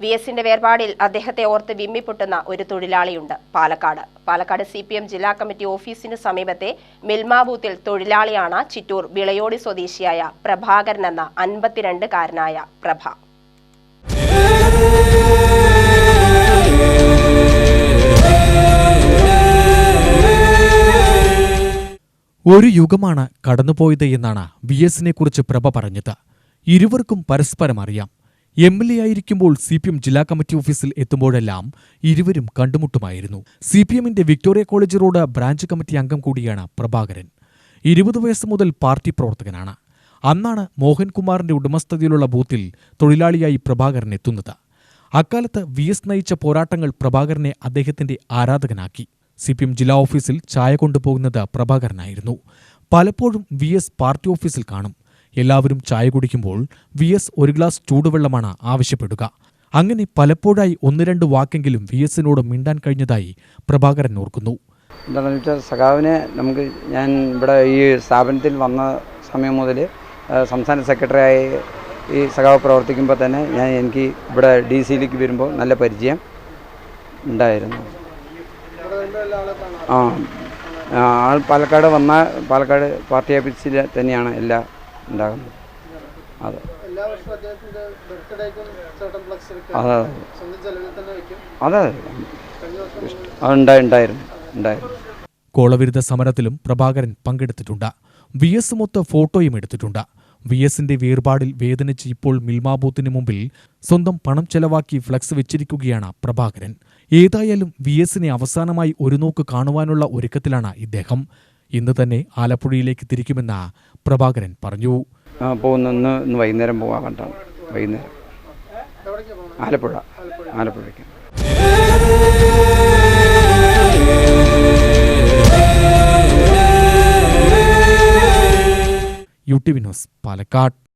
V എസിന്റെ വേർപാടിൽ അദ്ദേഹത്തെ ഓർത്ത് വിമ്മിപ്പൊട്ടുന്ന ഒരു തൊഴിലാളിയുണ്ട്. Palakkad. Palakkad C P M ജില്ലാ കമ്മിറ്റി ഓഫീസിന് സമീപത്തെ മിൽമ ബൂത്തിൽ തൊഴിലാളിയാണ് ചിറ്റൂർ വിളയോടി സ്വദേശിയായ പ്രഭാകരൻ എന്ന അൻപത്തിരണ്ടുകാരനായ പ്രഭ. ഒരു യുഗമാണ് കടന്നുപോയത് എന്നാണ് വി എസിനെ കുറിച്ച് പ്രഭ പറഞ്ഞത്. ഇരുവർക്കും പരസ്പരം അറിയാം. എം എൽ എ ആയിരിക്കുമ്പോൾ സി പി എം ജില്ലാ കമ്മിറ്റി ഓഫീസിൽ എത്തുമ്പോഴെല്ലാം ഇരുവരും കണ്ടുമുട്ടുമായിരുന്നു. സി പി എമ്മിന്റെ Victoria college road branch committee അംഗം കൂടിയാണ് പ്രഭാകരൻ. ഇരുപത് വയസ്സ് മുതൽ പാർട്ടി പ്രവർത്തകനാണ്. അന്നാണ് മോഹൻകുമാറിന്റെ ഉടമസ്ഥതയിലുള്ള ബൂത്തിൽ തൊഴിലാളിയായി പ്രഭാകരൻ എത്തുന്നത്. അക്കാലത്ത് വി എസ് നയിച്ച പോരാട്ടങ്ങൾ പ്രഭാകരനെ അദ്ദേഹത്തിന്റെ ആരാധകനാക്കി. സി പി എം ജില്ലാ ഓഫീസിൽ ചായ കൊണ്ടുപോകുന്നത് പ്രഭാകരനായിരുന്നു. പലപ്പോഴും വി എസ് പാർട്ടി ഓഫീസിൽ കാണും. എല്ലാവരും ചായ കുടിക്കുമ്പോൾ വി എസ് ഒരു ഗ്ലാസ് ചൂടുവെള്ളമാണ് ആവശ്യപ്പെടുക. അങ്ങനെ പലപ്പോഴായി ഒന്ന് രണ്ട് വാക്കെങ്കിലും വി എസിനോട് മിണ്ടാൻ കഴിഞ്ഞതായി പ്രഭാകരൻ ഓർക്കുന്നു. എന്താണെന്ന് വെച്ചാൽ സഖാവിനെ നമുക്ക് ഞാൻ ഇവിടെ ഈ സ്ഥാപനത്തിൽ വന്ന സമയം മുതൽ സംസ്ഥാന സെക്രട്ടറിയായി ഈ സഖാവ് പ്രവർത്തിക്കുമ്പോൾ തന്നെ ഞാൻ എനിക്ക് ഇവിടെ ഡി സിയിലേക്ക് വരുമ്പോൾ നല്ല പരിചയം ഉണ്ടായിരുന്നു. ആ ആൾ പാലക്കാട് വന്ന പാലക്കാട് പാർട്ടി ഓഫീസിൽ തന്നെയാണ് എല്ലാം ഉണ്ടാകുന്നത് അതെ. എല്ലാ വർഷവും അദ്ദേഹത്തിന്റെ ബർത്ത്ഡേക്കും ചേട്ടൻ ഫ്ലക്സ് അതെ സ്വന്തം ചെലവിൽ വെക്കും അതെ വർഷം ഉണ്ടായിരുന്നു ഉണ്ടായിരുന്നു കോളവിരുദ്ധ സമരത്തിലും പ്രഭാകരൻ പങ്കെടുത്തിട്ടുണ്ട്. വി എസ് മൊത്ത ഫോട്ടോയും എടുത്തിട്ടുണ്ട്. വി എസിന്റെ വേർപാടിൽ വേദനിച്ച് ഇപ്പോൾ മിൽമാബൂത്തിന് മുമ്പിൽ സ്വന്തം പണം ചെലവാക്കി ഫ്ലക്സ് വെച്ചിരിക്കുകയാണ് പ്രഭാകരൻ. ഏതായാലും വി എസിനെ അവസാനമായി ഒരു നോക്ക് കാണുവാനുള്ള ഒരുക്കത്തിലാണ് ഇദ്ദേഹം. ഇന്ന് തന്നെ ആലപ്പുഴയിലേക്ക് തിരിക്കുമെന്ന പ്രഭാകരൻ പറഞ്ഞു. പോകുന്ന വൈകുന്നേരം പോകാൻ കണ്ടാണ്. വൈകുന്നേരം. ആലപ്പുഴ. ആലപ്പുഴയ്ക്ക്. യു ടി വിനോസ് പാലക്കാട്.